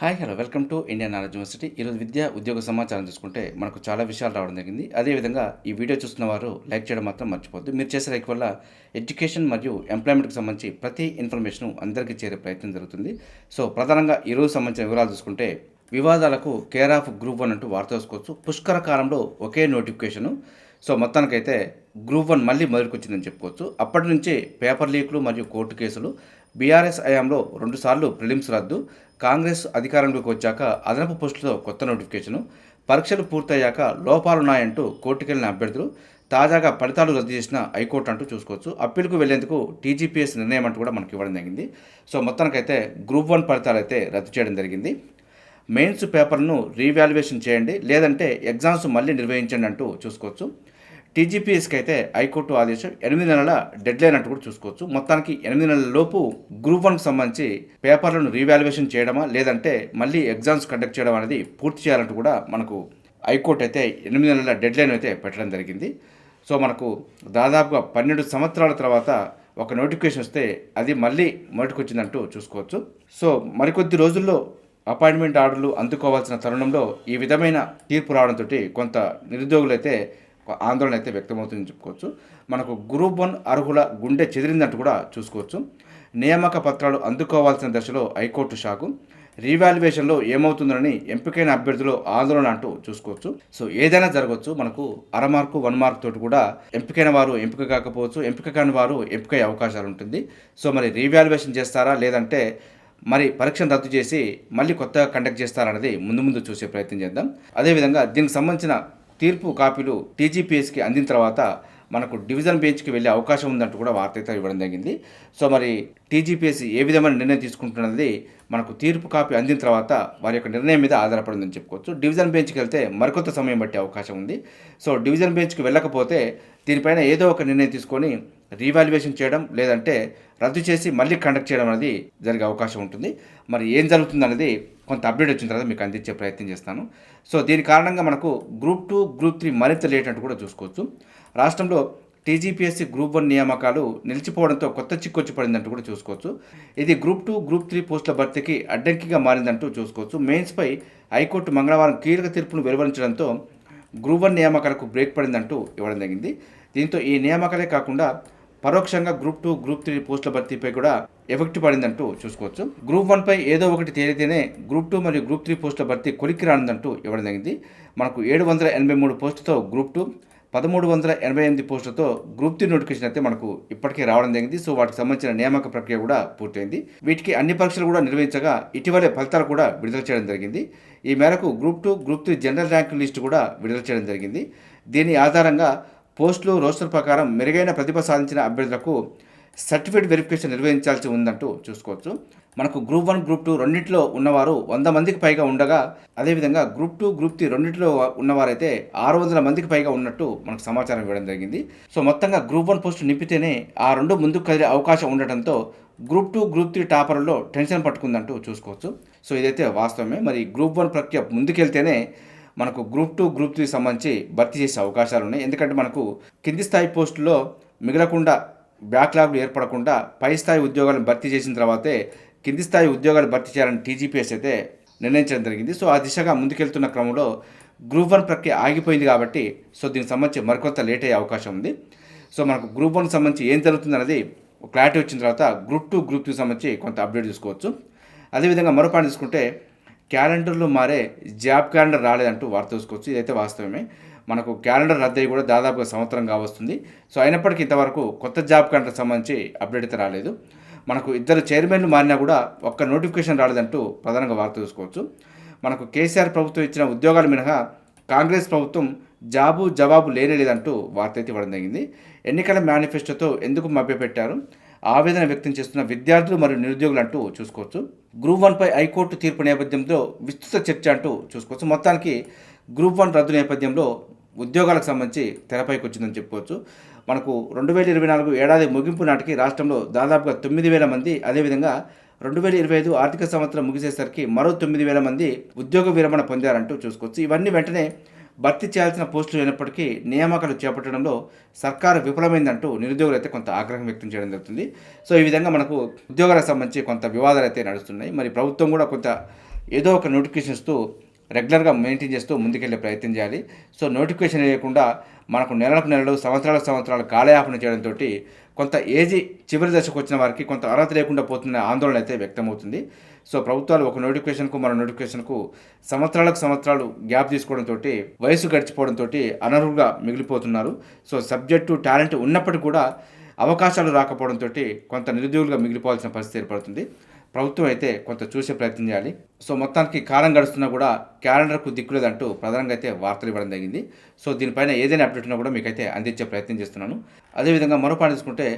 Hi hello welcome to Indian knowledge university ఈరోజు విద్య ఉద్యోగ సమాచారం చూసుకుంటే మనకు చాలా విషయాలు రావడం జరిగింది. అదేవిధంగా ఈ వీడియో చూస్తున్న వారు లైక్ చేయడం మాత్రం మర్చిపోద్దు మీరు చేసే లైక్ వల్ల ఎడ్యుకేషన్ మరియు ఎంప్లాయ్మెంట్కి సంబంధించి ప్రతి ఇన్ఫర్మేషన్ అందరికీ చేరే ప్రయత్నం జరుగుతుంది. సో ప్రధానంగా ఈరోజు సంబంధించిన వివరాలు చూసుకుంటే వివాదాలకు కేర్ ఆఫ్ గ్రూప్ వన్ అంటూ వార్త చూసుకోవచ్చు పుష్కర కాలంలో ఒకే నోటిఫికేషను. సో మొత్తానికైతే గ్రూప్ వన్ మళ్ళీ మొదలుకొచ్చిందని చెప్పుకోవచ్చు. అప్పటి నుంచి పేపర్ లీకులు మరియు కోర్టు కేసులు బీఆర్ఎస్ హయాంలో రెండుసార్లు ప్రిలిమ్స్ రద్దు కాంగ్రెస్ అధికారంలోకి వచ్చాక అదనపు పోస్టులతో కొత్త నోటిఫికేషను పరీక్షలు పూర్తయ్యాక లోపాలున్నాయంటూ కోర్టుకెళ్ళిన అభ్యర్థులు తాజాగా ఫలితాలు రద్దు చేసిన హైకోర్టు అంటూ చూసుకోవచ్చు. అప్పీల్కు వెళ్ళేందుకు టీజీపీఎస్ నిర్ణయం అంటూ కూడా మనకి ఇవ్వడం జరిగింది. సో మొత్తానికైతే గ్రూప్ వన్ ఫలితాలు అయితే రద్దు చేయడం జరిగింది. మెయిన్స్ పేపర్ను రీవాల్యుయేషన్ చేయండి లేదంటే ఎగ్జామ్స్ మళ్ళీ నిర్వహించండి అంటూ చూసుకోవచ్చు. టీజీపీఎస్కి అయితే హైకోర్టు ఆదేశం ఎనిమిది నెలల డెడ్ లైన్ అంటూ కూడా చూసుకోవచ్చు. మొత్తానికి ఎనిమిది నెలల లోపు గ్రూప్ వన్కి సంబంధించి పేపర్లను రీవాల్యుయేషన్ చేయడమా లేదంటే మళ్ళీ ఎగ్జామ్స్ కండక్ట్ చేయడం అనేది పూర్తి చేయాలంటూ కూడా మనకు హైకోర్టు అయితే ఎనిమిది నెలల డెడ్ లైన్ అయితే పెట్టడం జరిగింది. సో మనకు దాదాపుగా పన్నెండు సంవత్సరాల తర్వాత ఒక నోటిఫికేషన్ వస్తే అది మళ్ళీ మొదటికొచ్చిందంటూ చూసుకోవచ్చు. సో మరికొద్ది రోజుల్లో అపాయింట్మెంట్ ఆర్డర్లు అందుకోవాల్సిన తరుణంలో ఈ విధమైన తీర్పు రావడంతో కొంత నిరుద్యోగులైతే ఆందోళన అయితే వ్యక్తమవుతుందని చెప్పుకోవచ్చు. మనకు గ్రూప్ వన్ అర్హుల గుండె చెదిరిందంటూ కూడా చూసుకోవచ్చు. నియామక పత్రాలు అందుకోవాల్సిన దశలో హైకోర్టు షాకు. రీవాల్యుయేషన్లో ఏమవుతుందని ఎంపికైన అభ్యర్థులు ఆందోళన అంటూ చూసుకోవచ్చు. సో ఏదైనా జరగవచ్చు. మనకు అర మార్కు వన్ మార్క్ తోటి కూడా ఎంపికైన వారు ఎంపిక కాకపోవచ్చు. ఎంపిక కాని వారు ఎంపికయ్యే అవకాశాలు ఉంటుంది. సో మరి రీవాల్యుయేషన్ చేస్తారా? లేదంటే మరి పరీక్షను రద్దు చేసి మళ్ళీ కొత్తగా కండక్ట్ చేస్తారన్నది ముందు ముందు చూసే ప్రయత్నం చేద్దాం. అదేవిధంగా దీనికి సంబంధించిన తీర్పు కాపీలు టీజీపీఎస్కి అందిన తర్వాత మనకు డివిజన్ బెంచ్కి వెళ్ళే అవకాశం ఉందంటూ కూడా వార్త అయితే ఇవ్వడం జరిగింది. సో మరి టీజీపీఎస్సీ ఏ విధమైన నిర్ణయం తీసుకుంటున్నది మనకు తీర్పు కాపీ అందిన తర్వాత వారి యొక్క నిర్ణయం మీద ఆధారపడిందని చెప్పుకోవచ్చు. డివిజన్ బెంచ్కి వెళ్తే మరికొంత సమయం పట్టే అవకాశం ఉంది. సో డివిజన్ బెంచ్కి వెళ్ళకపోతే దీనిపైన ఏదో ఒక నిర్ణయం తీసుకొని రీవాల్యుయేషన్ చేయడం లేదంటే రద్దు చేసి మళ్ళీ కండక్ట్ చేయడం అనేది జరిగే అవకాశం ఉంటుంది. మరి ఏం జరుగుతుంది అనేది కొంత అప్డేట్ వచ్చిన తర్వాత మీకు అందించే ప్రయత్నం చేస్తాను. సో దీని కారణంగా మనకు గ్రూప్ టూ గ్రూప్ త్రీ మరింత లేట్ కూడా చూసుకోవచ్చు. రాష్ట్రంలో టీజీపీఎస్సీ గ్రూప్ వన్ నియామకాలు నిలిచిపోవడంతో కొత్త చిక్కొచ్చి పడిందంటూ కూడా చూసుకోవచ్చు. ఇది గ్రూప్ టూ గ్రూప్ త్రీ పోస్టుల భర్తీకి అడ్డంకిగా మారిందంటూ చూసుకోవచ్చు. మెయిన్స్పై హైకోర్టు మంగళవారం కీలక తీర్పును వెలువరించడంతో గ్రూప్ వన్ నియామకాలకు బ్రేక్ పడిందంటూ ఇవ్వడం జరిగింది. దీంతో ఈ నియామకాలే కాకుండా పరోక్షంగా గ్రూప్ టూ గ్రూప్ త్రీ పోస్టుల భర్తీపై కూడా ఎఫెక్ట్ పడిందంటూ చూసుకోవచ్చు. గ్రూప్ వన్పై ఏదో ఒకటి తేలితేనే గ్రూప్ టూ మరియు గ్రూప్ త్రీ పోస్టుల భర్తీ కొలిక్కి రానుందంటూ ఇవ్వడం జరిగింది. మనకు ఏడు వందల ఎనభై మూడు పోస్టుతో గ్రూప్ టూ పదమూడు వందల ఎనభై ఎనిమిది పోస్టులతో గ్రూప్ త్రీ నోటిఫికేషన్ అయితే మనకు ఇప్పటికే రావడం జరిగింది. సో వాటికి సంబంధించిన నియామక ప్రక్రియ కూడా పూర్తయింది. వీటికి అన్ని పరీక్షలు కూడా నిర్వహించగా ఇటీవలే ఫలితాలు కూడా విడుదల చేయడం జరిగింది. ఈ మేరకు group two group three general rank list కూడా విడుదల చేయడం జరిగింది. దీని ఆధారంగా పోస్టులు రోస్టర్ ప్రకారం మెరుగైన ప్రతిభ సాధించిన అభ్యర్థులకు సర్టిఫికేట్ వెరిఫికేషన్ నిర్వహించాల్సి ఉందంటూ చూసుకోవచ్చు. మనకు గ్రూప్ వన్ గ్రూప్ టూ రెండింటిలో ఉన్నవారు వంద మందికి పైగా ఉండగా అదేవిధంగా గ్రూప్ టూ గ్రూప్ త్రీ రెండింటిలో ఉన్నవారైతే ఆరు వందల మందికి పైగా ఉన్నట్టు మనకు సమాచారం ఇవ్వడం జరిగింది. సో మొత్తంగా గ్రూప్ వన్ పోస్టు నింపితేనే ఆ రెండు ముందుకు కదిలే అవకాశం ఉండటంతో గ్రూప్ టూ గ్రూప్ త్రీ టాపర్లో టెన్షన్ పట్టుకుందంటూ చూసుకోవచ్చు. సో ఇదైతే వాస్తవమే. మరి గ్రూప్ వన్ ప్రక్రియ ముందుకెళ్తేనే మనకు గ్రూప్ టూ గ్రూప్ త్రీ సంబంధించి భర్తీ చేసే అవకాశాలు ఉన్నాయి. ఎందుకంటే మనకు కింది స్థాయి పోస్టుల్లో మిగలకుండా బ్యాక్లాగ్లు ఏర్పడకుండా పై స్థాయి ఉద్యోగాలను భర్తీ చేసిన తర్వాతే కింది స్థాయి ఉద్యోగాలు భర్తీ చేయాలని టీజీపీఎస్ అయితే నిర్ణయించడం జరిగింది. సో ఆ దిశగా ముందుకెళ్తున్న క్రమంలో గ్రూప్ వన్ ప్రక్రియ ఆగిపోయింది కాబట్టి సో దీనికి సంబంధించి మరికొంత లేట్ అయ్యే అవకాశం ఉంది. సో మనకు గ్రూప్ వన్ సంబంధించి ఏం జరుగుతుంది అనేది క్లారిటీ వచ్చిన తర్వాత గ్రూప్ టూ గ్రూప్ త్రీ సంబంధించి కొంత అప్డేట్ చూసుకోవచ్చు. అదేవిధంగా మరో పాయింట్ తీసుకుంటే క్యాలెండర్లు మారే జాబ్ క్యాలెండర్ రాలేదంటూ వార్త చూసుకోవచ్చు. ఇదైతే వాస్తవమే. మనకు క్యాలెండర్ రద్దు అయ్యి కూడా దాదాపుగా సంవత్సరం కావస్తుంది. సో అయినప్పటికీ ఇంతవరకు కొత్త జాబ్ క్యాలెండర్ సంబంధించి అప్డేట్ అయితే రాలేదు. మనకు ఇద్దరు చైర్మన్లు మారినా కూడా ఒక్క నోటిఫికేషన్ రాలేదంటూ ప్రధానంగా వార్త చూసుకోవచ్చు మనకు కేసీఆర్ ప్రభుత్వం ఇచ్చిన ఉద్యోగాలు మినహా కాంగ్రెస్ ప్రభుత్వం జాబు జవాబు లేనేలేదంటూ వార్త అయితే ఇవ్వడం జరిగింది. ఎన్నికల మేనిఫెస్టోతో ఎందుకు మభ్యపెట్టారు? ఆవేదన వ్యక్తం చేస్తున్న విద్యార్థులు మరియు నిరుద్యోగులు అంటూ చూసుకోవచ్చు. గ్రూప్ వన్పై హైకోర్టు తీర్పు నేపథ్యంలో విస్తృత చర్చ అంటూ చూసుకోవచ్చు. మొత్తానికి గ్రూప్ వన్ రద్దు నేపథ్యంలో ఉద్యోగాలకు సంబంధించి తెరపైకి వచ్చిందని చెప్పుకోవచ్చు. మనకు రెండు వేల ఇరవై నాలుగు ఏడాది ముగింపు నాటికి రాష్ట్రంలో దాదాపుగా తొమ్మిది వేల మంది అదేవిధంగా రెండు వేల ఇరవై ఐదు ఆర్థిక సంవత్సరం ముగిసేసరికి మరో తొమ్మిది వేల మంది ఉద్యోగ విరమణ పొందారంటూ చూసుకోవచ్చు. ఇవన్నీ వెంటనే భర్తీ చేయాల్సిన పోస్టులు అయినప్పటికీ నియామకాలు చేపట్టడంలో సర్కారు విఫలమైందంటూ నిరుద్యోగులు అయితే కొంత ఆగ్రహం వ్యక్తం చేయడం జరుగుతుంది. సో ఈ విధంగా మనకు ఉద్యోగాలకు సంబంధించి కొంత వివాదాలు అయితే నడుస్తున్నాయి. మరి ప్రభుత్వం కూడా కొంత ఏదో ఒక నోటిఫికేషన్ ఇస్తూ రెగ్యులర్గా మెయింటైన్ చేస్తూ ముందుకెళ్ళే ప్రయత్నం చేయాలి. సో నోటిఫికేషన్ వేయకుండా మనకు నెలలకు నెలలు సంవత్సరాల సంవత్సరాలు కాలయాపన చేయడంతో కొంత ఏజీ చివరి దశకు వచ్చిన వారికి కొంత అర్హత లేకుండా పోతున్న ఆందోళన అయితే వ్యక్తమవుతుంది. సో ప్రభుత్వాలు ఒక నోటిఫికేషన్కు మరో నోటిఫికేషన్కు సంవత్సరాలకు సంవత్సరాలు గ్యాప్ తీసుకోవడంతో వయసు గడిచిపోవడంతో అనర్హులుగా మిగిలిపోతున్నారు. సో సబ్జెక్టు టాలెంట్ ఉన్నప్పటికీ కూడా అవకాశాలు రాకపోవడంతో కొంత నిరుద్యోగులుగా మిగిలిపోవాల్సిన పరిస్థితి ఏర్పడుతుంది. ప్రభుత్వం అయితే కొంత చూసే ప్రయత్నం చేయాలి. సో మొత్తానికి కాలం గడుస్తున్నా కూడా క్యాలెండర్కు దిక్కులేదంటూ ప్రధానంగా అయితే వార్తలు ఇవ్వడం జరిగింది. సో దీనిపైన ఏదైనా అప్డేట్ ఉన్నా కూడా మీకైతే అందించే ప్రయత్నం చేస్తున్నాను. అదేవిధంగా మరో పాయింట్ తీసుకుంటే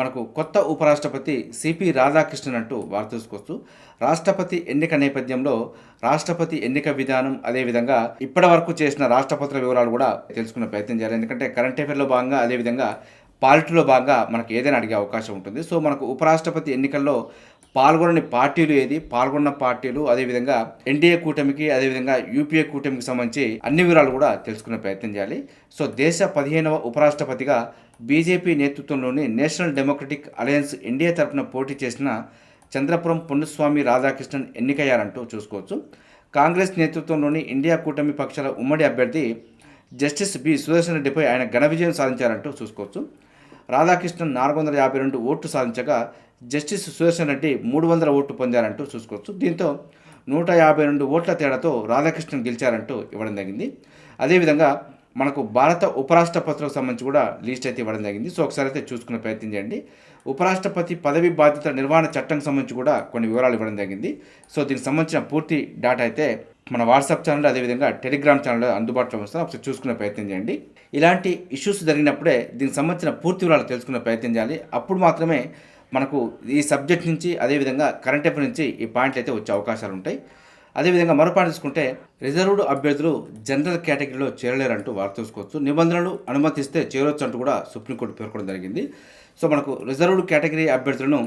మనకు కొత్త ఉపరాష్ట్రపతి సిపి రాధాకృష్ణన్ అంటూ వార్త తీసుకొస్తూ రాష్ట్రపతి ఎన్నిక నేపథ్యంలో రాష్ట్రపతి ఎన్నిక విధానం అదేవిధంగా ఇప్పటి వరకు చేసిన రాష్ట్రపతుల వివరాలు కూడా తెలుసుకునే ప్రయత్నం చేయాలి. ఎందుకంటే కరెంట్ అఫేర్లో భాగంగా అదేవిధంగా పాలిటీలో భాగంగా మనకు ఏదైనా అడిగే అవకాశం ఉంటుంది. సో మనకు ఉపరాష్ట్రపతి ఎన్నికల్లో పాల్గొనని పార్టీలు ఏది? పాల్గొన్న పార్టీలు అదేవిధంగా ఎన్డీఏ కూటమికి అదేవిధంగా యూపీఏ కూటమికి సంబంధించి అన్ని వివరాలు కూడా తెలుసుకునే ప్రయత్నం చేయాలి. సో దేశ పదిహేనవ ఉపరాష్ట్రపతిగా బీజేపీ నేతృత్వంలోని నేషనల్ డెమోక్రటిక్ అలయన్స్ ఇండియా తరఫున పోటీ చేసిన చంద్రపురం పుణ్యస్వామి రాధాకృష్ణన్ ఎన్నికయ్యారంటూ చూసుకోవచ్చు. కాంగ్రెస్ నేతృత్వంలోని ఇండియా కూటమి పక్షాల ఉమ్మడి అభ్యర్థి జస్టిస్ బి. సుదర్శన్ రెడ్డిపై ఆయన ఘన విజయం సాధించారంటూ చూసుకోవచ్చు. రాధాకృష్ణన్ నాలుగు వందల యాభై రెండు ఓట్లు సాధించగా జస్టిస్ సుదర్శన్ రెడ్డి మూడు వందల ఓట్లు పొందారంటూ చూసుకోవచ్చు. దీంతో నూట యాభై రెండు ఓట్ల తేడాతో రాధాకృష్ణన్ గెలిచారంటూ ఇవ్వడం జరిగింది. అదేవిధంగా మనకు భారత ఉపరాష్ట్రపతులకు సంబంధించి కూడా లిస్ట్ అయితే ఇవ్వడం జరిగింది. సో ఒకసారి అయితే చూసుకునే ప్రయత్నం చేయండి. ఉపరాష్ట్రపతి పదవి బాధ్యత నిర్వహణ చట్టం సంబంధించి కూడా కొన్ని వివరాలు ఇవ్వడం జరిగింది. సో దీనికి సంబంధించిన పూర్తి డాటా అయితే మన వాట్సాప్ ఛానల్ అదేవిధంగా టెలిగ్రామ్ ఛానల్ అందుబాటులో వస్తాను ఒకసారి చూసుకునే ప్రయత్నం చేయండి. ఇలాంటి ఇష్యూస్ జరిగినప్పుడే దీనికి సంబంధించిన పూర్తి వివరాలు తెలుసుకునే ప్రయత్నం చేయాలి. అప్పుడు మాత్రమే మనకు ఈ సబ్జెక్ట్ నుంచి అదేవిధంగా కరెంట్ అఫేర్ నుంచి ఈ పాయింట్లు అయితే వచ్చే అవకాశాలు ఉంటాయి. అదేవిధంగా మరో పాయింట్ తీసుకుంటే రిజర్వ్డ్ అభ్యర్థులు జనరల్ కేటగిరీలో చేరలేరంటూ వార్త చూసుకోవచ్చు నిబంధనలు అనుమతిస్తే చేరొచ్చు అంటూ కూడా సుప్రీంకోర్టు పేర్కొనడం జరిగింది. సో మనకు రిజర్వ్డ్ కేటగిరీ అభ్యర్థులను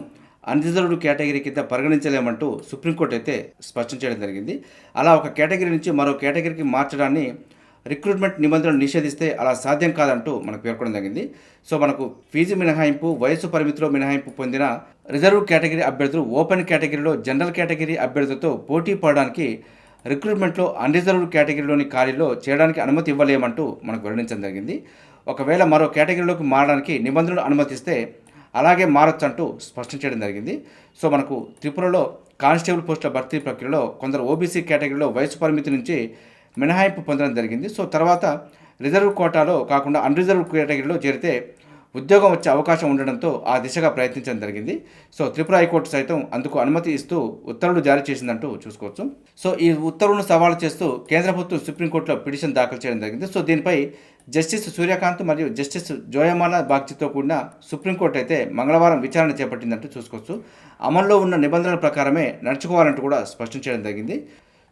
అన్రిజర్వ్డ్ కేటగిరీ కింద పరిగణించలేమంటూ సుప్రీంకోర్టు అయితే స్పష్టం చేయడం జరిగింది. అలా ఒక కేటగిరీ నుంచి మరో కేటగిరీకి మార్చడాన్ని రిక్రూట్మెంట్ నిబంధనలు నిషేధిస్తే అలా సాధ్యం కాదంటూ మనకు పేర్కొనడం జరిగింది. సో మనకు ఫీజు మినహాయింపు వయసు పరిమితిలో మినహాయింపు పొందిన రిజర్వ్ కేటగిరీ అభ్యర్థులు ఓపెన్ కేటగిరీలో జనరల్ కేటగిరీ అభ్యర్థులతో పోటీ పడడానికి రిక్రూట్మెంట్లో అన్రిజర్వ్డ్ కేటగిరీలోని ఖాళీలో చేయడానికి అనుమతి ఇవ్వలేమంటూ మనకు వెల్లడించడం జరిగింది. ఒకవేళ మరో కేటగిరీలోకి మారడానికి నిబంధనలు అనుమతిస్తే అలాగే మారొచ్చు అంటూ స్పష్టం చేయడం జరిగింది. సో మనకు త్రిపురలో కానిస్టేబుల్ పోస్టుల భర్తీ ప్రక్రియలో కొందరు ఓబీసీ కేటగిరీలో వయసు పరిమితి నుంచి మినహాయింపు పొందడం జరిగింది. సో తర్వాత రిజర్వ్ కోటాలో కాకుండా అన్రిజర్వ్ కేటగిరీలో చేరితే ఉద్యోగం వచ్చే అవకాశం ఉండడంతో ఆ దిశగా ప్రయత్నించడం జరిగింది. సో త్రిపుర హైకోర్టు సైతం అందుకు అనుమతి ఇస్తూ ఉత్తర్వులు జారీ చేసిందంటూ చూసుకోవచ్చు. సో ఈ ఉత్తర్వులను సవాలు చేస్తూ కేంద్ర ప్రభుత్వం సుప్రీంకోర్టులో పిటిషన్ దాఖలు చేయడం జరిగింది. సో దీనిపై జస్టిస్ సూర్యకాంత్ మరియు జస్టిస్ జోయమాల బాగ్చితో కూడిన సుప్రీంకోర్టు అయితే మంగళవారం విచారణ చేపట్టిందంటూ చూసుకోవచ్చు. అమల్లో ఉన్న నిబంధనల ప్రకారమే నడుచుకోవాలంటూ కూడా స్పష్టం చేయడం జరిగింది.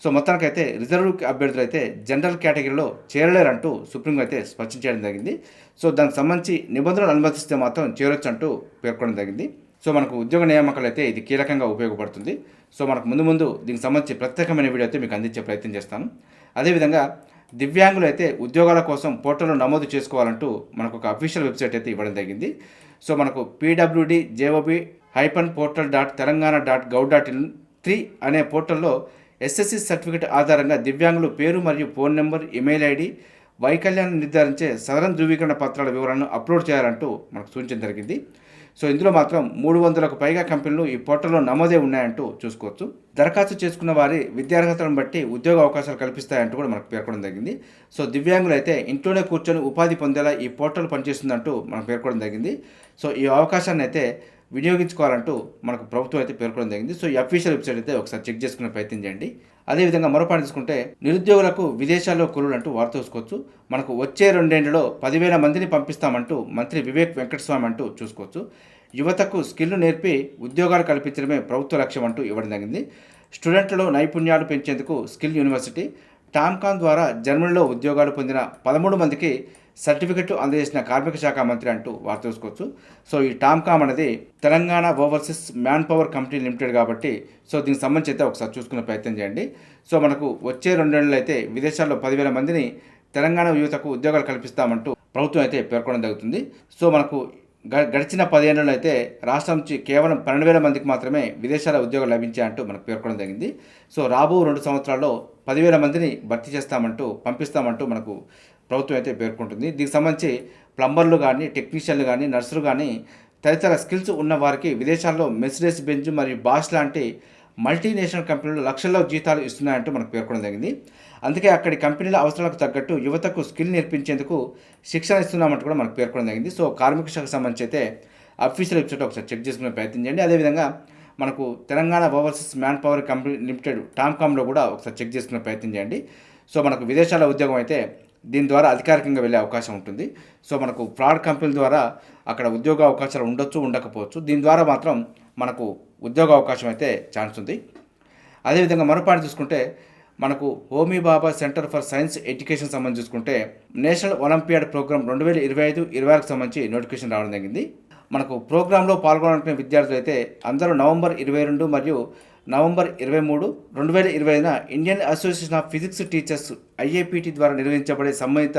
సో మొత్తానికైతే రిజర్వ్ అభ్యర్థులు అయితే జనరల్ కేటగిరీలో చేరలేరంటూ సుప్రీం అయితే స్పష్టం చేయడం జరిగింది. సో దానికి సంబంధించి నిబంధనలు అనుమతిస్తే మాత్రం చేరొచ్చు అంటూ పేర్కొనడం జరిగింది. సో మనకు ఉద్యోగ నియామకాలు అయితే ఇది కీలకంగా ఉపయోగపడుతుంది. సో మనకు ముందు ముందు దీనికి సంబంధించి ప్రత్యేకమైన వీడియో అయితే మీకు అందించే ప్రయత్నం చేస్తాను. అదేవిధంగా దివ్యాంగులు అయితే ఉద్యోగాల కోసం పోర్టల్లో నమోదు చేసుకోవాలంటూ మనకు ఒక అఫీషియల్ వెబ్సైట్ అయితే ఇవ్వడం జరిగింది. సో మనకు PWD JOB hyphen portal dot Telangana dot gov dot in three అనే పోర్టల్లో ఎస్ఎస్సి సర్టిఫికేట్ ఆధారంగా దివ్యాంగులు పేరు మరియు ఫోన్ నెంబర్ ఇమెయిల్ ఐడి వైకల్యాన్ని నిర్ధారించే సదరన్ ధృవీకరణ పత్రాల వివరాలను అప్లోడ్ చేయాలంటూ మనకు సూచించడం జరిగింది. సో ఇందులో మాత్రం మూడు వందలకు పైగా కంపెనీలు ఈ పోర్టల్లో నమోదే ఉన్నాయంటూ చూసుకోవచ్చు. దరఖాస్తు చేసుకున్న వారి విద్యార్హతలను బట్టి ఉద్యోగ అవకాశాలు కల్పిస్తాయంటూ కూడా మనకు పేర్కొనడం జరిగింది. సో దివ్యాంగులు అయితే ఇంట్లోనే కూర్చొని ఉపాధి పొందేలా ఈ పోర్టల్ పనిచేస్తుందంటూ మనం పేర్కొనడం జరిగింది. సో ఈ అవకాశాన్ని అయితే వినియోగించుకోవాలంటూ మనకు ప్రభుత్వం అయితే పేర్కొనడం జరిగింది. సో ఈ అఫీషియల్ వెబ్సైట్ అయితే ఒకసారి చెక్ చేసుకునే ప్రయత్నం చేయండి. అదేవిధంగా మరో పాయింట్ తీసుకుంటే నిరుద్యోగులకు విదేశాల్లో కురులు అంటూ వార్త చూసుకోవచ్చు. మనకు వచ్చే రెండేళ్ళలో పదివేల మందిని పంపిస్తామంటూ మంత్రి వివేక్ వెంకటస్వామి అంటూ చూసుకోవచ్చు. యువతకు స్కిల్ను నేర్పి ఉద్యోగాలు కల్పించడమే ప్రభుత్వ లక్ష్యం అంటూ ఇవ్వడం జరిగింది. స్టూడెంట్లలో నైపుణ్యాలు పెంచేందుకు స్కిల్ యూనివర్సిటీ టామ్కాన్ ద్వారా జర్మనీలో ఉద్యోగాలు పొందిన పదమూడు మందికి సర్టిఫికెట్ అందజేసిన కార్మిక శాఖ మంత్రి అంటూ వార్త చూసుకోవచ్చు సో ఈ టామ్కామ్ అనేది Telangana overseas manpower company limited కాబట్టి సో దీనికి సంబంధించి అయితే ఒకసారి చూసుకునే ప్రయత్నం చేయండి. సో మనకు వచ్చే రెండేళ్ళు అయితే విదేశాల్లో పదివేల మందిని తెలంగాణ యువతకు ఉద్యోగాలు కల్పిస్తామంటూ ప్రభుత్వం అయితే పేర్కొనడం జరుగుతుంది. సో మనకు గ- గడిచిన పదిహేనులో అయితే రాష్ట్రం నుంచి కేవలం పన్నెండు వేల మందికి మాత్రమే విదేశాల ఉద్యోగాలు లభించాయంటూ మనకు పేర్కొనడం జరిగింది. సో రాబో రెండు సంవత్సరాల్లో పదివేల మందిని భర్తీ చేస్తామంటూ పంపిస్తామంటూ మనకు ప్రభుత్వం అయితే పేర్కొంటుంది. దీనికి సంబంధించి ప్లంబర్లు కానీ టెక్నీషియన్లు కానీ నర్సులు కానీ తదితర స్కిల్స్ ఉన్న వారికి విదేశాల్లో మెసిడెస్ బెంజ్ మరియు బాష్ లాంటి మల్టీనేషనల్ కంపెనీలు లక్షల్లో జీతాలు ఇస్తున్నాయంటూ మనకు పేర్కొనడం జరిగింది. అందుకే అక్కడి కంపెనీల అవసరాలకు తగ్గట్టు యువతకు స్కిల్ నేర్పించేందుకు శిక్షణ ఇస్తున్నామంటూ కూడా మనకు పేర్కొనడం జరిగింది. సో కార్మిక శాఖకు సంబంధించి అయితే అఫీషియల్ వెబ్సైట్ ఒకసారి చెక్ చేసుకునే ప్రయత్నం చేయండి. అదేవిధంగా మనకు Telangana overseas manpower company limited టామ్కామ్లో కూడా ఒకసారి చెక్ చేసుకునే ప్రయత్నం చేయండి. సో మనకు విదేశాల ఉద్యోగం అయితే దీని ద్వారా అధికారికంగా వెళ్ళే అవకాశం ఉంటుంది. సో మనకు ఫ్రాడ్ కంపెనీల ద్వారా అక్కడ ఉద్యోగ అవకాశాలు ఉండొచ్చు ఉండకపోవచ్చు. దీని ద్వారా మాత్రం మనకు ఉద్యోగ అవకాశం అయితే ఛాన్స్ ఉంది. అదేవిధంగా మరో పాయింట్ చూసుకుంటే మనకు Homi Bhabha centre for science education సంబంధించి చూసుకుంటే నేషనల్ ఒలింపియాడ్ ప్రోగ్రామ్ రెండు వేల ఇరవై ఐదు ఇరవై ఆరుకు సంబంధించి నోటిఫికేషన్ రావడం జరిగింది. మనకు ప్రోగ్రాంలో పాల్గొనాలనుకునే విద్యార్థులు అయితే అందరూ నవంబర్ ఇరవై రెండు మరియు నవంబర్ ఇరవై మూడు రెండు వేల ఇరవై ఐదున Indian Association of Physics Teachers IAPT ద్వారా నిర్వహించబడే సంబంధిత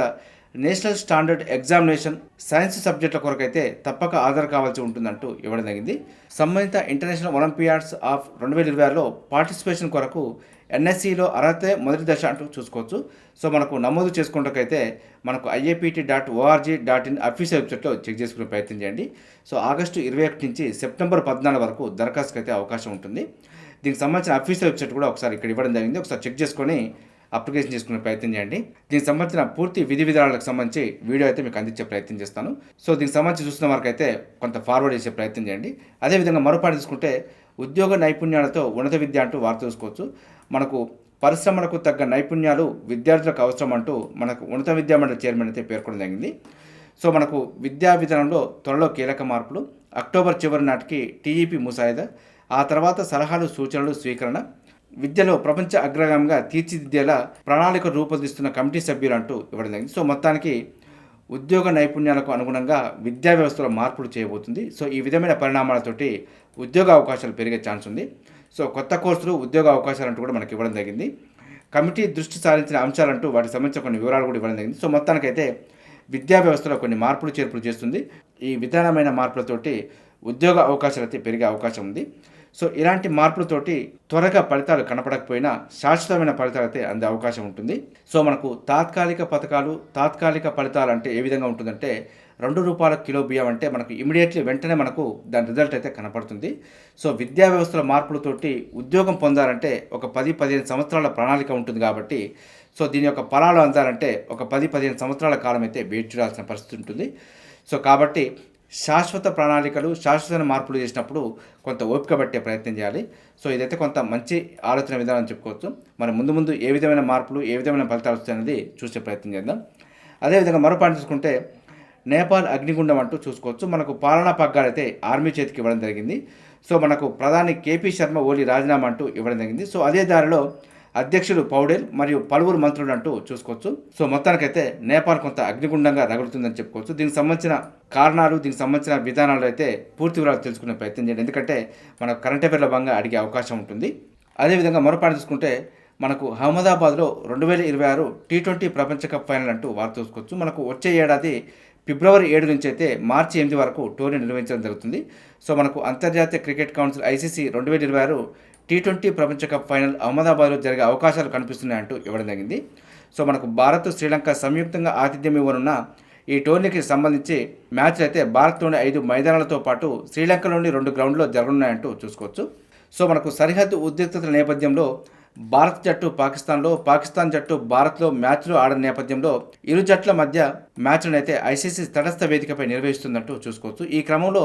నేషనల్ స్టాండర్డ్ ఎగ్జామినేషన్ సైన్స్ సబ్జెక్టుల కొరకైతే తప్పక హాజరు కావాల్సి ఉంటుందంటూ ఇవ్వడం జరిగింది. సంబంధిత ఇంటర్నేషనల్ ఒలింపియాడ్స్ ఆఫ్ రెండు వేల ఇరవై ఆరులో పార్టిసిపేషన్ కొరకు ఎన్ఎస్సిలో అర్హతే మొదటి దశ అంటూ చూసుకోవచ్చు. సో మనకు నమోదు చేసుకున్నకైతే మనకు IAPT dot org dot in official వెబ్సైట్లో చెక్ చేసుకునే ప్రయత్నం చేయండి. సో ఆగస్టు ఇరవై ఒకటి నుంచి సెప్టెంబర్ పద్నాలుగు వరకు దరఖాస్తుకు అయితే అవకాశం ఉంటుంది. దీనికి సంబంధించిన అఫీషియల్ వెబ్సైట్ కూడా ఒకసారి ఇక్కడ ఇవ్వడం జరిగింది. ఒకసారి చెక్ చేసుకొని అప్లికేషన్ చేసుకునే ప్రయత్నం చేయండి. దీనికి సంబంధించిన పూర్తి విధి విధానాలకు సంబంధించి వీడియో అయితే మీకు అందించే ప్రయత్నం చేస్తాను. సో దీనికి సంబంధించి చూసిన వారికి అయితే కొంత ఫార్వర్డ్ చేసే ప్రయత్నం చేయండి. అదేవిధంగా మరోపాటి తీసుకుంటే ఉద్యోగ నైపుణ్యాలతో ఉన్నత విద్య అంటూ వార్త చూసుకోవచ్చు మనకు పరిశ్రమలకు తగ్గ నైపుణ్యాలు విద్యార్థులకు అవసరం అంటూ మనకు ఉన్నత విద్యా మండలి చైర్మన్ అయితే పేర్కొనడం జరిగింది సో మనకు విద్యా విధానంలో త్వరలో కీలక మార్పులు. అక్టోబర్ చివరి నాటికి టీఈపీ ముసాయిదా. ఆ తర్వాత సలహాలు సూచనలు స్వీకరణ. విద్యలో ప్రపంచ అగ్రగామిగా తీర్చిదిద్దేలా ప్రణాళిక రూపొందిస్తున్న కమిటీ సభ్యులు అంటూ ఇవ్వడం జరిగింది సో మొత్తానికి ఉద్యోగ నైపుణ్యాలకు అనుగుణంగా విద్యా వ్యవస్థలో మార్పులు చేయబోతుంది. సో ఈ విధమైన పరిణామాలతోటి ఉద్యోగ అవకాశాలు పెరిగే ఛాన్స్ ఉంది. సో కొత్త కోర్సులు ఉద్యోగ అవకాశాలు అంటూ కూడా మనకి ఇవ్వడం జరిగింది. కమిటీ దృష్టి సారించిన అంశాలంటూ వాటికి సంబంధించిన కొన్ని వివరాలు కూడా ఇవ్వడం జరిగింది. సో మొత్తానికైతే విద్యా వ్యవస్థలో కొన్ని మార్పులు చేర్పులు చేస్తుంది. ఈ విధానమైన మార్పులతోటి ఉద్యోగ అవకాశాలు అయితే పెరిగే అవకాశం ఉంది. సో ఇలాంటి మార్పులతోటి త్వరగా ఫలితాలు కనపడకపోయినా శాశ్వతమైన ఫలితాలు అయితే అందే అవకాశం ఉంటుంది. సో మనకు తాత్కాలిక పథకాలు తాత్కాలిక ఫలితాలు అంటే ఏ విధంగా ఉంటుందంటే రెండు రూపాయల కిలో బియ్యం అంటే మనకు ఇమీడియట్లీ వెంటనే మనకు దాని రిజల్ట్ అయితే కనపడుతుంది. సో విద్యా వ్యవస్థల మార్పులతోటి ఉద్యోగం పొందాలంటే ఒక పది పదిహేను సంవత్సరాల ప్రణాళిక ఉంటుంది కాబట్టి సో దీని యొక్క ఫలాలు అందాలంటే ఒక పది పదిహేను సంవత్సరాల కాలం అయితే వేచి చూడాల్సిన పరిస్థితి ఉంటుంది. సో కాబట్టి శాశ్వత ప్రణాళికలు శాశ్వత మార్పులు చేసినప్పుడు కొంత ఓపిక పట్టే ప్రయత్నం చేయాలి. సో ఇదైతే కొంత మంచి ఆలోచన విధానం చెప్పుకోవచ్చు. మరి ముందు ముందు ఏ విధమైన మార్పులు ఏ విధమైన ఫలితాలు వస్తాయనేది చూసే ప్రయత్నం చేద్దాం. అదేవిధంగా మరో పాయింట్ చూసుకుంటే నేపాల్ అగ్నిగుండం అంటూ చూసుకోవచ్చు. మనకు పాలనా పగ్గాలు అయితే ఆర్మీ చేతికి ఇవ్వడం జరిగింది. సో మనకు ప్రధాని కేపీ శర్మ ఓలీ రాజీనామా అంటూ ఇవ్వడం జరిగింది. సో అదే దారిలో అధ్యక్షుడు పౌడేల్ మరియు పలువురు మంత్రులు అంటూ చూసుకోవచ్చు. సో మొత్తానికైతే నేపాల్ కొంత అగ్నిగుండంగా రగులుతుందని చెప్పుకోవచ్చు. దీనికి సంబంధించిన కారణాలు దీనికి సంబంధించిన విధానాలు అయితే పూర్తి వివరాలు తెలుసుకునే ప్రయత్నం చేయండి. ఎందుకంటే మనకు కరెంట్ అఫేర్ల భాగంగా అడిగే అవకాశం ఉంటుంది. అదేవిధంగా మరోపాటు చూసుకుంటే మనకు అహ్మదాబాద్లో రెండు వేల ఇరవై ఆరు టీ ట్వంటీ ప్రపంచ కప్ ఫైనల్ అంటూ వారు చూసుకోవచ్చు. మనకు వచ్చే ఏడాది ఫిబ్రవరి ఏడు నుంచి అయితే మార్చి ఎనిమిది వరకు టోర్నీ నిర్వహించడం జరుగుతుంది. సో మనకు అంతర్జాతీయ క్రికెట్ కౌన్సిల్ ఐసీసీ రెండు వేల ఇరవై ఆరు టీ ట్వంటీ ప్రపంచ కప్ ఫైనల్ అహ్మదాబాద్లో జరిగే అవకాశాలు కనిపిస్తున్నాయంటూ ఇవ్వడం జరిగింది. సో మనకు భారత్ శ్రీలంక సంయుక్తంగా ఆతిథ్యం ఇవ్వనున్న ఈ టోర్నీకి సంబంధించి మ్యాచ్లు అయితే భారత్లోని ఐదు మైదానాలతో పాటు శ్రీలంకలోని రెండు గ్రౌండ్లో జరగనున్నాయంటూ చూసుకోవచ్చు. సో మనకు సరిహద్దు ఉద్రిక్తతల నేపథ్యంలో భారత్ జట్టు పాకిస్తాన్లో పాకిస్తాన్ జట్టు భారత్లో మ్యాచ్లు ఆడిన నేపథ్యంలో ఇరు జట్ల మధ్య మ్యాచ్లను అయితే ఐసీసీ తటస్థ వేదికపై నిర్వహిస్తుందంటూ చూసుకోవచ్చు. ఈ క్రమంలో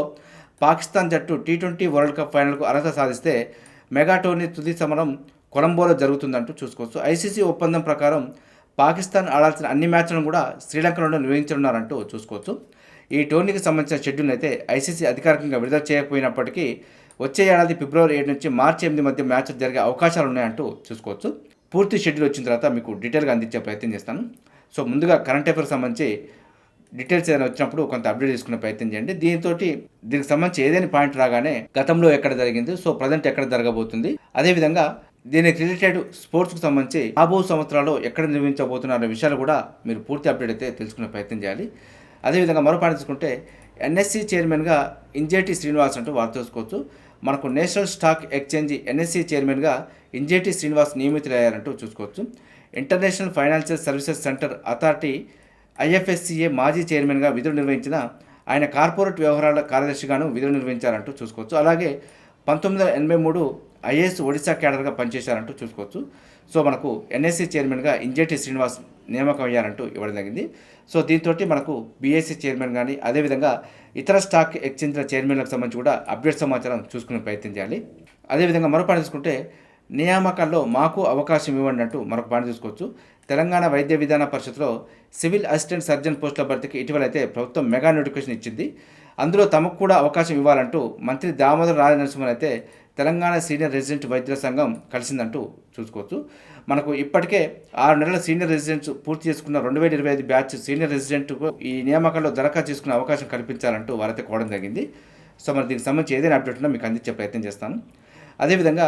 పాకిస్తాన్ జట్టు టీ ట్వంటీ వరల్డ్ కప్ ఫైనల్కు అర్హత సాధిస్తే మెగా టోర్నీ తుది సమరం కొలంబోలో జరుగుతుందంటూ చూసుకోవచ్చు. ఐసీసీ ఒప్పందం ప్రకారం పాకిస్తాన్ ఆడాల్సిన అన్ని మ్యాచ్లను కూడా శ్రీలంకలోనే నిర్వహించనున్నారంటూ చూసుకోవచ్చు. ఈ టోర్నీకి సంబంధించిన షెడ్యూల్ అయితే ఐసీసీ అధికారికంగా విడుదల చేయకపోయినప్పటికీ వచ్చే ఏడాది ఫిబ్రవరి ఏడు నుంచి మార్చి ఎనిమిది మధ్య మ్యాచ్లు జరిగే అవకాశాలు ఉన్నాయంటూ చూసుకోవచ్చు. పూర్తి షెడ్యూల్ వచ్చిన తర్వాత మీకు డీటెయిల్గా అందించే ప్రయత్నం చేస్తాను. సో ముందుగా కరెంట్ అఫేర్ సంబంధించి డీటెయిల్స్ ఏదైనా వచ్చినప్పుడు కొంత అప్డేట్ చేసుకునే ప్రయత్నం చేయండి. దీనితో దీనికి సంబంధించి ఏదైనా పాయింట్ రాగానే గతంలో ఎక్కడ జరిగింది సో ప్రజెంట్ ఎక్కడ జరగబోతుంది. అదేవిధంగా దీనికి రిలేటెడ్ స్పోర్ట్స్కు సంబంధించి రాబో సంవత్సరాల్లో ఎక్కడ నిర్వహించబోతున్నారు అనే విషయాలు కూడా మీరు పూర్తి అప్డేట్ అయితే తెలుసుకునే ప్రయత్నం చేయాలి. అదేవిధంగా మరో పాయింట్ తీసుకుంటే ఎన్ఎస్సి చైర్మన్గా ఇంజేటి శ్రీనివాస్ అంటూ వారు తెలుసుకోవచ్చు. మనకు నేషనల్ స్టాక్ ఎక్స్చేంజ్ ఎన్ఎస్సి చైర్మన్గా ఇంజేటి శ్రీనివాస్ నియమితులయ్యారంటూ చూసుకోవచ్చు. International financial services centre authority IFSCA మాజీ చైర్మన్గా విధులు నిర్వహించిన ఆయన కార్పొరేట్ వ్యవహారాల కార్యదర్శిగాను విధులు నిర్వహించారంటూ చూసుకోవచ్చు. అలాగే పంతొమ్మిది వందల ఎనభై మూడు ఐఏఎస్ ఒడిశా క్యాడర్గా పనిచేశారంటూ చూసుకోవచ్చు. సో మనకు ఎన్ఎస్సీ చైర్మన్గా ఇంజేటి శ్రీనివాస్ నియామకం అయ్యారంటూ ఇవ్వడం జరిగింది. సో దీంతో మనకు బీఎస్సీ చైర్మన్ కానీ అదేవిధంగా ఇతర స్టాక్ ఎక్స్చేంజ్ల చైర్మన్లకు సంబంధించి కూడా అప్డేట్ సమాచారం చూసుకునే ప్రయత్నం చేయాలి. అదేవిధంగా మరో పని చూసుకుంటే నియామకాల్లో మాకు అవకాశం ఇవ్వండి అంటూ మరొక పాయింట్ చూసుకోవచ్చు తెలంగాణ వైద్య విధాన పరిషత్లో సివిల్ అసిస్టెంట్ సర్జన్ పోస్టుల భర్తీకి ఇటీవల అయితే ప్రభుత్వం మెగా నోటిఫికేషన్ ఇచ్చింది. అందులో తమకు కూడా అవకాశం ఇవ్వాలంటూ మంత్రి దామోదర్ రాజనరసింహన్ అయితే తెలంగాణ సీనియర్ రెసిడెంట్ వైద్యుల సంఘం కలిసిందంటూ చూసుకోవచ్చు. మనకు ఇప్పటికే ఆరు నెలల సీనియర్ రెసిడెంట్స్ పూర్తి చేసుకున్న రెండు వేల ఇరవై ఐదు బ్యాచ్ సీనియర్ రెసిడెంట్కు ఈ నియామకాల్లో దరఖాస్తు చేసుకునే అవకాశం కల్పించాలంటూ వారైతే కోవడం జరిగింది. సో మరి దీనికి సంబంధించి ఏదైనా అప్డేట్ ఉన్నా మీకు అందించే ప్రయత్నం చేస్తాను. అదేవిధంగా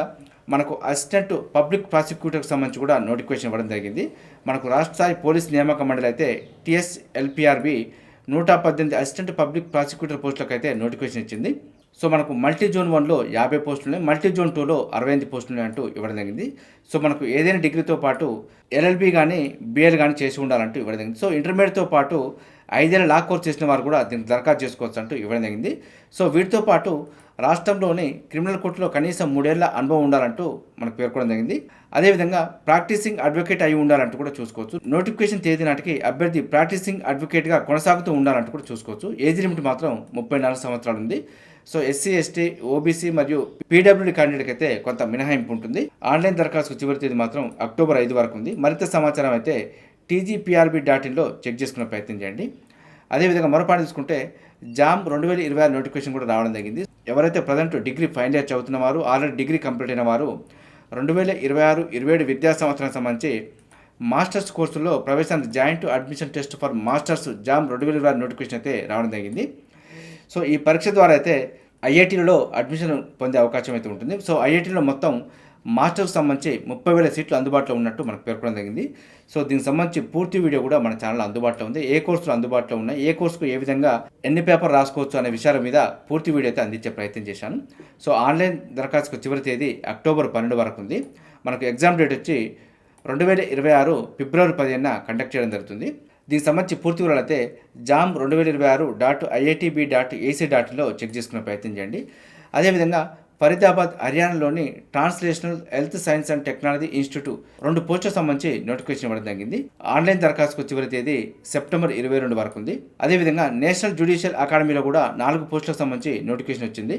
మనకు అసిస్టెంట్ పబ్లిక్ ప్రాసిక్యూటర్కి సంబంధించి కూడా నోటిఫికేషన్ ఇవ్వడం జరిగింది. మనకు రాష్ట్ర స్థాయి పోలీస్ నియామక మండలి అయితే టీఎస్ ఎల్పిఆర్బి నూట పద్దెనిమిది అసిస్టెంట్ పబ్లిక్ ప్రాసిక్యూటర్ పోస్టులకు అయితే నోటిఫికేషన్ ఇచ్చింది. సో మనకు మల్టీ జోన్ వన్లో యాభై పోస్టులు ఉన్నాయి. మల్టీ జోన్ టూలో అరవై ఎనిమిది పోస్టులు ఉన్నాయి అంటూ ఇవ్వడం జరిగింది. సో మనకు ఏదైనా డిగ్రీతో పాటు ఎల్ఎల్బి కానీ బిఎల్ కానీ చేసి ఉండాలంటూ ఇవ్వడం జరిగింది. సో ఇంటర్మీడియట్తో పాటు ఐదేళ్ళ లా కోర్స్ చేసిన వారు కూడా దీనికి దరఖాస్తు చేసుకోవచ్చు అంటూ ఇవ్వడం జరిగింది. సో వీటితో పాటు రాష్ట్రంలోని క్రిమినల్ కోర్టులో కనీసం మూడేళ్ళ అనుభవం ఉండాలంటూ మనకు పేర్కొనడం జరిగింది అదేవిధంగా ప్రాక్టీసింగ్ అడ్వకేట్ అయి ఉండాలంటూ కూడా చూసుకోవచ్చు. నోటిఫికేషన్ తేదీ నాటికి అభ్యర్థి ప్రాక్టీసింగ్ అడ్వకేట్గా కొనసాగుతూ ఉండాలంటూ కూడా చూసుకోవచ్చు. ఏజ్ లిమిట్ మాత్రం ముప్పై నాలుగు సంవత్సరాలు ఉంది. సో ఎస్సీ ఎస్టీ ఓబీసీ మరియు పీడబ్ల్యూడీ క్యాండిడేట్కి అయితే కొంత మినహాయింపు ఉంటుంది. ఆన్లైన్ దరఖాస్తు చివరి తేదీ మాత్రం అక్టోబర్ ఐదు వరకు ఉంది. మరింత సమాచారం అయితే టీజీపీఆర్బీ డాట్ ఇన్లో చెక్ చేసుకునే ప్రయత్నం చేయండి. అదేవిధంగా మరోపాటు తీసుకుంటే జామ్ రెండు వేల ఇరవై ఆరు నోటిఫికేషన్ కూడా రావడం జరిగింది. ఎవరైతే ప్రజెంట్ డిగ్రీ ఫైనల్ ఇయర్ చదువుతున్న వారు ఆల్రెడీ డిగ్రీ కంప్లీట్ అయిన వారు రెండు వేల ఇరవై ఆరు ఇరవై ఏడు విద్యా సంవత్సరానికి సంబంధించి మాస్టర్స్ కోర్సులో ప్రవేశానికి joint admission test for masters JAM రెండు వేల ఇరవై ఆరు నోటిఫికేషన్ అయితే రావడం జరిగింది. సో ఈ పరీక్ష ద్వారా అయితే ఐఐటీలలో అడ్మిషన్ పొందే అవకాశం అయితే ఉంటుంది. సో ఐఐటీలో మొత్తం మాస్టర్ సంబంధించి ముప్పై వేల సీట్లు అందుబాటులో ఉన్నట్టు మనకు పేర్కొనడం జరిగింది. సో దీనికి సంబంధించి పూర్తి వీడియో కూడా మన ఛానల్ అందుబాటులో ఉంది. ఏ కోర్సులు అందుబాటులో ఉన్నాయి? ఏ కోర్సుకు ఏ విధంగా ఎన్ని పేపర్ రాసుకోవచ్చు అనే విషయాల మీద పూర్తి వీడియో అయితే అందించే ప్రయత్నం చేశాను. సో ఆన్లైన్ దరఖాస్తుకు చివరి తేదీ అక్టోబర్ పన్నెండు వరకు ఉంది. మనకు ఎగ్జామ్ డేట్ వచ్చి రెండు వేల ఇరవై ఆరు ఫిబ్రవరి పదిహేనున కండక్ట్ చేయడం జరుగుతుంది. దీనికి సంబంధించి పూర్తి వివరాలు అయితే జామ్ రెండు వేల ఇరవై ఆరు డాట్ ఐఐటిబి డాట్ ఏసీ డాట్లో చెక్ చేసుకునే ప్రయత్నం చేయండి. అదేవిధంగా ఫరీదాబాద్ హర్యానాలోని translational health science and technology institute రెండు పోస్టులకు సంబంధించి నోటిఫికేషన్ ఇవ్వడం జరిగింది. ఆన్లైన్ దరఖాస్తుకు చివరి తేదీ సెప్టెంబర్ ఇరవై రెండు వరకు ఉంది. అదేవిధంగా నేషనల్ జ్యుడిషియల్ అకాడమీలో కూడా నాలుగు పోస్టులకు సంబంధించి నోటిఫికేషన్ వచ్చింది.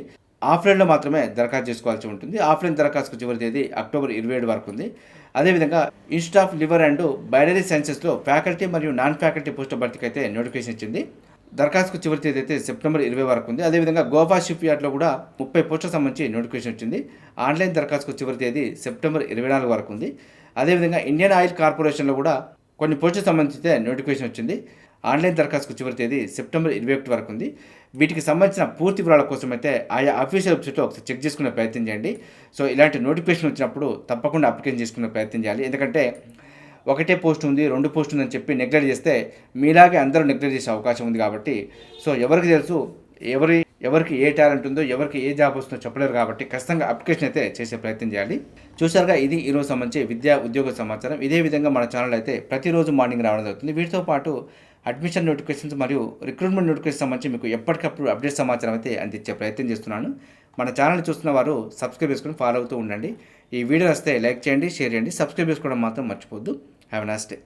ఆఫ్లైన్లో మాత్రమే దరఖాస్తు చేసుకోవాల్సి ఉంటుంది. ఆఫ్లైన్ దరఖాస్తుకు చివరి తేదీ అక్టోబర్ ఇరవై ఏడు వరకు ఉంది. అదేవిధంగా institute of liver and biliary సైన్సెస్లో faculty మరియు నాన్ ఫ్యాకల్టీ పోస్టుల భర్తీకి అయితే నోటిఫికేషన్ ఇచ్చింది. దరఖాస్తుకు చివరి తేదీ అయితే సెప్టెంబర్ ఇరవై వరకు ఉంది. అదేవిధంగా గోవా షిప్ యార్డ్లో కూడా ముప్పై పోస్టులకు సంబంధించి నోటిఫికేషన్ వచ్చింది. ఆన్లైన్ దరఖాస్తుకు చివరి తేదీ సెప్టెంబర్ ఇరవై నాలుగు వరకు ఉంది. అదేవిధంగా ఇండియన్ ఆయిల్ కార్పొరేషన్లో కూడా కొన్ని పోస్టులకు సంబంధించి నోటిఫికేషన్ వచ్చింది. ఆన్లైన్ దరఖాస్తుకు చివరి తేదీ సెప్టెంబర్ ఇరవై ఒకటి వరకు ఉంది. వీటికి సంబంధించిన పూర్తి వివరాల కోసం అయితే ఆయా అఫీషియల్ వెబ్సైట్లో ఒకసారి చెక్ చేసుకునే ప్రయత్నం చేయండి. సో ఇలాంటి నోటిఫికేషన్ వచ్చినప్పుడు తప్పకుండా అప్లికేషన్ చేసుకునే ప్రయత్నం చేయాలి. ఎందుకంటే ఒకటే పోస్ట్ ఉంది రెండు పోస్ట్ ఉందని చెప్పి నెగ్లెక్ట్ చేస్తే మీలాగే అందరూ నెగ్లెక్ట్ చేసే అవకాశం ఉంది కాబట్టి సో ఎవరికి తెలుసు ఎవరి ఎవరికి ఏ టాలెంట్ ఉందో ఎవరికి ఏ జాబ్ వస్తుందో చెప్పలేరు కాబట్టి ఖచ్చితంగా అప్లికేషన్ అయితే చేసే ప్రయత్నం చేయాలి. చూసారుగా ఇది ఈరోజు సంబంధించి విద్యా ఉద్యోగ సమాచారం. ఇదే విధంగా మన ఛానల్ అయితే ప్రతిరోజు మార్నింగ్ రావడం జరుగుతుంది. వీటితో పాటు అడ్మిషన్ నోటిఫికేషన్స్ మరియు రిక్రూట్మెంట్ నోటిఫికేషన్ సంబంధించి మీకు ఎప్పటికప్పుడు అప్డేట్ సమాచారం అయితే అందించే ప్రయత్నం చేస్తున్నాను. మన ఛానల్ చూస్తున్న వారు సబ్స్క్రైబ్ చేసుకుని ఫాలో అవుతూ ఉండండి. ఈ వీడియో వస్తే లైక్ చేయండి షేర్ చేయండి. సబ్స్క్రైబ్ చేసుకోవడం మాత్రం మర్చిపోద్దు Have a nice day.